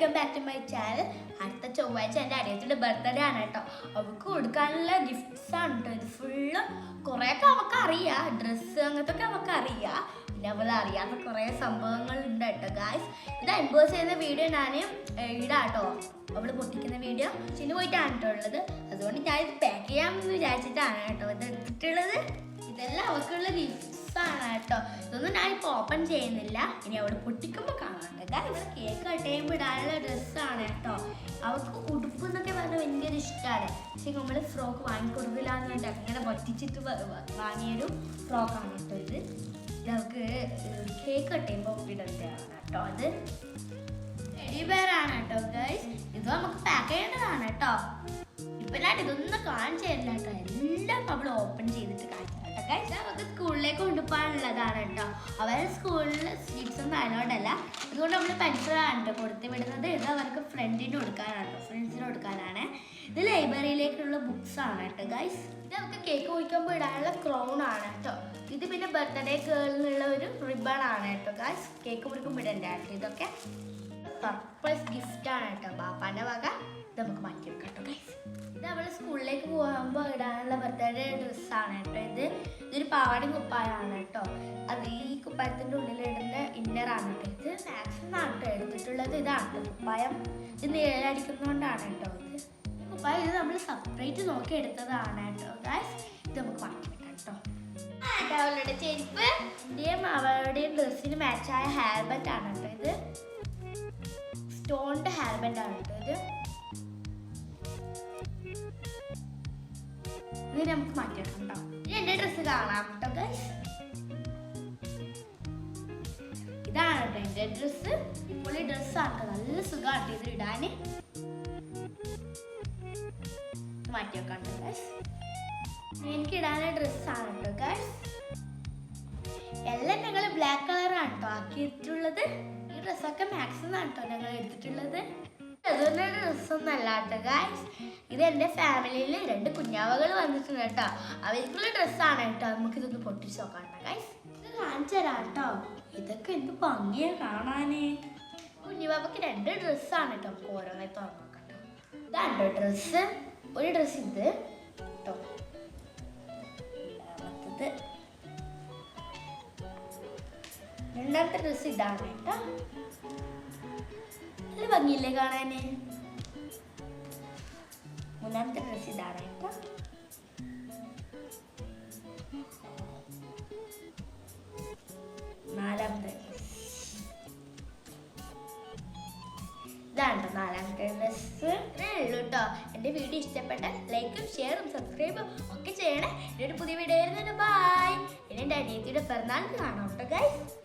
Welcome back to my channel അടുത്ത ചൊവ്വാഴ്ച എന്റെ അനിയത്തിന്റെ ബർത്ത്ഡേ ആണ് കേട്ടോ. അവൾക്ക് കൊടുക്കാനുള്ള ഗിഫ്റ്റ്സ് ആണ് കേട്ടോ. ഇത് ഫുള്ള് കുറേയൊക്കെ അവൾക്ക് അറിയാം. ഡ്രസ്സ് അങ്ങനത്തെ ഒക്കെ അവൾക്ക് അറിയാം. പിന്നെ അവൾ അറിയാത്ത കുറേ സംഭവങ്ങൾ ഉണ്ട് കേട്ടോ ഗായ്സ് ഇത് അനുഭവം ചെയ്യുന്ന വീഡിയോ ഞാൻ ഇടാം കേട്ടോ. അവൾ പൊട്ടിക്കുന്ന വീഡിയോ ചിന്നു പോയിട്ടാണ് കേട്ടോ ഉള്ളത്. അതുകൊണ്ട് ഞാൻ ഇത് പാക്ക് ചെയ്യാമെന്ന് വിചാരിച്ചിട്ടാണ് കേട്ടോ ഇത് എടുത്തിട്ടുള്ളത് ഇതെല്ലാം അവൾക്കുള്ള ഗിഫ്റ്റ്സ് ആണ് കേട്ടോ ഇതൊന്നും ഞാൻ ഇപ്പോൾ ഓപ്പൺ ചെയ്യുന്നില്ല. ഇനി അവൾ പൊട്ടിക്കുമ്പോൾ കാണാം കേട്ടാ. ഇവിടെ കേക്ക് കട്ടയും ഇടാനുള്ള ഡ്രസ്സാണ് കേട്ടോ അവൾക്ക് ഉടുപ്പ് എന്നൊക്കെ പറഞ്ഞാൽ ഭയങ്കര ഇഷ്ടമാണ് പക്ഷെ നമ്മൾ ഫ്രോക്ക് വാങ്ങിക്കൊടുക്കില്ല എന്ന് പറഞ്ഞിട്ട് അങ്ങനെ പറ്റിച്ചിട്ട് വാങ്ങിയൊരു ഫ്രോക്കാണ് കേട്ടോ ഇത്. ഇത് കേക്ക് കട്ട് ചെയ്യുമ്പോൾ ഇടേണ്ടതാണ് കേട്ടോ അത്. ആണ് കേട്ടോ ഗൈസ് ഇത് നമുക്ക് പാക്ക് ചെയ്യേണ്ടതാണ് കേട്ടോ. ഇപ്പൊ ഞാൻ ഇതൊന്നും കാണിച്ചു തരില്ല കേട്ടോ. എല്ലാം നമ്മൾ ഓപ്പൺ ചെയ്തിട്ട് കാണിച്ചു ഗൈസ് നമുക്ക് സ്കൂളിലേക്ക് കൊണ്ടുപോകാനുള്ളതാണ് കേട്ടോ. അവരെ സ്കൂളിൽ സ്വീറ്റ്സ് ഒന്നും അതിനോടല്ല അതുകൊണ്ട് നമ്മൾ പെൻസിലാണ് കേട്ടോ കൊടുത്ത് വിടുന്നത്. ഇത് അവർക്ക് ഫ്രണ്ടിന് കൊടുക്കാനാണ് കേട്ടോ. ഫ്രണ്ട്സിന് കൊടുക്കാനാണ്. ഇത് ലൈബ്രറിയിലേക്കുള്ള ബുക്സ് ആണ് കേട്ടോ ഗൈസ് ഇത് നമുക്ക് കേക്ക് കുഴിക്കുമ്പോൾ ഇടാനുള്ള ക്രൗൺ ആണ് കേട്ടോ. ഇത് പിന്നെ ബർത്ത്ഡേ കേളിനുള്ള ഒരു റിബൺ ആണ് കേട്ടോ ഗൈസ് കേക്ക് മുറിക്കുമ്പോൾ ഇടേണ്ട കേട്ടോ ഇതൊക്കെ. സർപ്രൈസ് ഗിഫ്റ്റ് ആണ് കേട്ടോ. ബാപ്പാന്റെ വക നമുക്ക് മാറ്റി വെക്കാം കേട്ടോ ഗൈസ് ഇത് നമ്മൾ സ്കൂളിലേക്ക് പോകുമ്പോൾ ഇടാനുള്ള ബർത്ത്ഡേ ഡ്രസ്സാണ് കേട്ടോ ഇത്. ഇതൊരു പാടി കുപ്പായാണ് കേട്ടോ. അത് ഈ കുപ്പായത്തിന്റെ ആണ്. കേട്ടോ ഇത് മാക്സിമം ആട്ടോ എടുത്തിട്ടുള്ളത് ഇതാണ് കുപ്പായം. ഇത് നിഴലടിക്കുന്നതുകൊണ്ടാണ് കേട്ടോ ഇത്. കുപ്പായം ഇത് നമ്മൾ സെപ്പറേറ്റ് നോക്കി എടുത്തതാണ് കേട്ടോ. ഇത് നമുക്ക് വാങ്ങിക്കാം കേട്ടോ. അവളുടെ ചെരുപ്പ്. ഇതേം അവളുടെയും ഡ്രസ്സിന് മാച്ചായ ഹെയർ ആണ് കേട്ടോ ഇത്. സ്റ്റോണിന്റെ ഹെയർ ആണ് കേട്ടോ ഇത്. ഇത് നമുക്ക് മാറ്റിയെടുക്കാം എന്റെ കാണാം കേട്ടോ ഗൈസ് ഇതാണ് കേട്ടോ എന്റെ ഡ്രസ്സ് ഇപ്പോൾ ഈ ഡ്രസ്സാണ് കേട്ടോ നല്ല സുഖമാണ് ഇത് ഇത് മാറ്റി വെക്കാം കേട്ടോ ഗൈസ് എനിക്ക് ഇടാനുള്ള ഡ്രസ്സാണ് കേട്ടോ ഗൈസ് എല്ലാം ഞങ്ങൾ ബ്ലാക്ക് കളറാണ് കേട്ടോ ആക്കിയിട്ടുള്ളത്. ഈ ഡ്രസ്സൊക്കെ മാക്സിമം ആണ് കേട്ടോ ഞങ്ങൾ എടുത്തിട്ടുള്ളത്. ഡ്രസ്സൊന്നും അല്ലാട്ടോ ഗൈസ് ഇത് എന്റെ ഫാമിലിയിൽ രണ്ട് കുഞ്ഞാവകൾ വന്നിട്ടുണ്ട് കേട്ടോ. അവർക്കുള്ള ഡ്രസ്സാണ് കേട്ടോ. നമുക്ക് ഇതൊന്ന് പൊട്ടിച്ച് നോക്കാം ഗൈസ് ഇത് കാണിച്ചു തരാം കേട്ടോ. ഇതൊക്കെ എന്ത് ഭംഗിയാ കാണാനേ. കുഞ്ഞുവാവക്ക് രണ്ട് ഡ്രസ്സാണ് കേട്ടോ. നമുക്ക് ഓരോന്നേ തുറന്നു നോക്കാം കേട്ടോ. ഇതാണ് ഡ്രസ്സ് ഒരു ഡ്രസ്സ് ഇത് കേട്ടോ. രണ്ടാമത്തത്. രണ്ടാമത്തെ ഡ്രസ്സ് ഇതാണ് കേട്ടോ. നല്ല ഭംഗിയില്ലേ കാണാന്? മൂന്നാമത്തെ ഡ്രസ്സ് ഇതാണ് കേട്ടോ dress. ഇതാണ് എന്റെ വീഡിയോ ഇഷ്ടപ്പെട്ട ലൈക്കും ഷെയറും സബ്സ്ക്രൈബും ഒക്കെ ചെയ്യണേ. എന്റെ പുതിയ വീഡിയോ ആയിരുന്നു ബൈ പിന്നെ എന്റെ അനിയത്തിയുടെ പിറന്നാൾ കാണാം കേട്ടോ ഗൈസ്